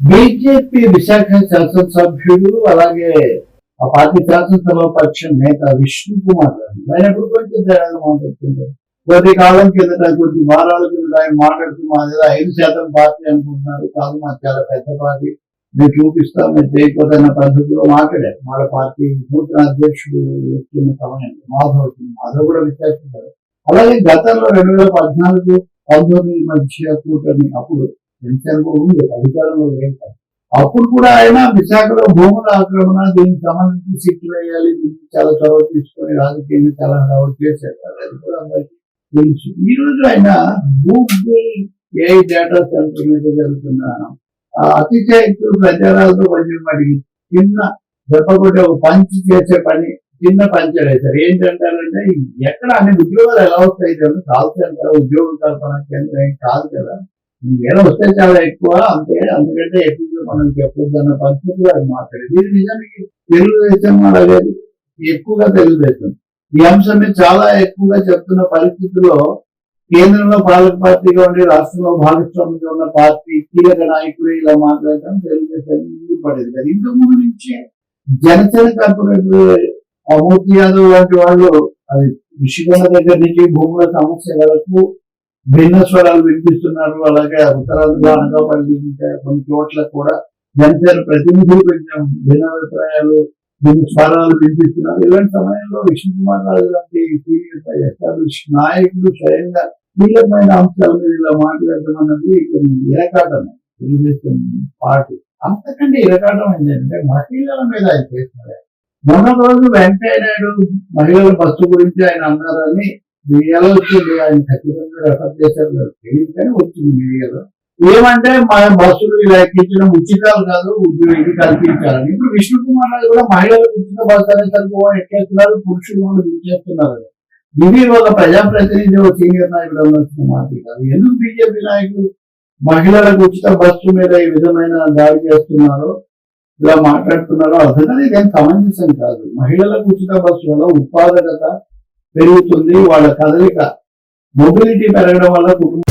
BJP Visakha శాసనసభ్యుడు అలాగే ఆ పార్టీ శాసనసభ పక్షం నేత విష్ణు కుమార్ గారు. ఆయన ఎప్పుడు కొంచెం తేడాగా మాట్లాడుతుంటారు కొద్ది కాలం కిందట కొద్ది వారాల కిందట ఆయన మాట్లాడుతూ మాది ఐదు శాతం పార్టీ అనుకుంటున్నారు. కాదు మాకు చాలా పెద్ద పార్టీ. మేము చూపిస్తాం మేము చేయకపోతే అన్న పద్ధతిలో మాట్లాడారు. మన పార్టీ నూతన అధ్యక్షుడు వస్తున్న సమయంలో మాధవ్ మాధవ్ కూడా విశ్లేషించారు. అలాగే గతంలో రెండు వేల పద్నాలుగు పంతొమ్మిది మధ్య కూటమి అప్పుడు జనసేన ఉంది అధికారంలో లేదు. అప్పుడు కూడా ఆయన విశాఖలో భూముల ఆక్రమణ దీనికి సంబంధించి సిట్లు వేయాలి దీనికి చాలా చొరవ తీసుకొని రాజకీయంగా చాలా హడావుడు చేశారు. అది కూడా అందరికీ తెలుసు. ఈ రోజు ఆయన గూగుల్ ఏ డేటా సెంటర్ మీద జరుగుతున్న ఆ అతిశయక్తులు ప్రచారాలతో కొంచెం వాటికి చిన్న చెప్పకుంటే ఒక పంచ్ చేసే పని చిన్న పంచర్ వేశారు ఏంటంటారంటే ఎక్కడ అన్ని ఉద్యోగాలు ఎలా వస్తాయి కదా కాల్ సెంటర్ ఉద్యోగ కల్పన కేంద్రం ఏం కాదు కదా. వేల వస్తే చాలా ఎక్కువ అంతే అందుకంటే ఎక్కువ మనం చెప్పొద్దు అన్న పరిస్థితులు ఆయన మాట్లాడేది. ఇది నిజానికి తెలుగుదేశం అలాగే ఎక్కువగా తెలుగుదేశం. ఈ అంశం చాలా ఎక్కువగా చెప్తున్న పరిస్థితుల్లో కేంద్రంలో పాలక పార్టీగా ఉండి రాష్ట్రంలో భాగస్వామిగా ఉన్న పార్టీ కీలక నాయకులు ఇలా మాట్లాడటం తెలుగుదేశం పడేది కదా. ఇంతకు ముందు నుంచే జనసేన కార్పొరేటర్ అమూర్తి యాదవ్ లాంటి వాళ్ళు అది విషయాల దగ్గర నుంచి భూముల సమస్య వరకు భిన్న స్వరాలు వినిపిస్తున్నారు. అలాగే ఉత్తరాదిలో అనకాపల్లి ఇంకా కొన్ని చోట్ల కూడా జనసేన ప్రతినిధులు కొంచెం భిన్న అభిప్రాయాలు భిన్న స్వరాలు వినిపిస్తున్నారు. ఇలాంటి సమయంలో విష్ణు కుమార్ రాజు లాంటి సీనియర్ ఎస్టాబ్లిష్ నాయకులు స్వయంగా కీలకమైన అంశాల మీద ఇలా మాట్లాడటం అన్నది ఇరకాటం ఇరకాటమే తెలుగుదేశం పార్టీ అంతకంటే ఇరకాటం ఏంటంటే మహిళల మీద ఆయన చేస్తున్నారు. మొన్న రోజు వెంకయ్య నాయుడు మహిళల బస్సు గురించి ఆయన అన్నారని మీడియాలో వచ్చింది ఆయన ఖచ్చితంగా రెఫర్ చేశారు తెలియకనే వచ్చింది మీడియాలో. ఏమంటే మన బస్సులు ఇలా ఎక్కించడం ఉచితాలు కాదు ఇది కల్పించాలని ఇప్పుడు విష్ణు కుమార్ రాజు కూడా మహిళలకు ఉచిత బస్సు అనేసరికి ఎక్కేస్తున్నారు పురుషులు కూడా చేస్తున్నారు ఇది ఒక ప్రజాప్రతినిధి ఒక సీనియర్ నాయకుడు అన్నట్టు మాట కాదు ఎందుకు బీజేపీ నాయకులు మహిళలకు ఉచిత బస్సు మీద ఈ విధమైన దాడి చేస్తున్నారో ఇలా మాట్లాడుతున్నారో అర్థం ఇదేం సమంజసం కాదు. మహిళలకు ఉచిత బస్సు వల్ల ఉత్పాదకత పెరుగుతుంది వాళ్ళ కదలిక మొబిలిటీ పెరగడం వల్ల కుటుంబం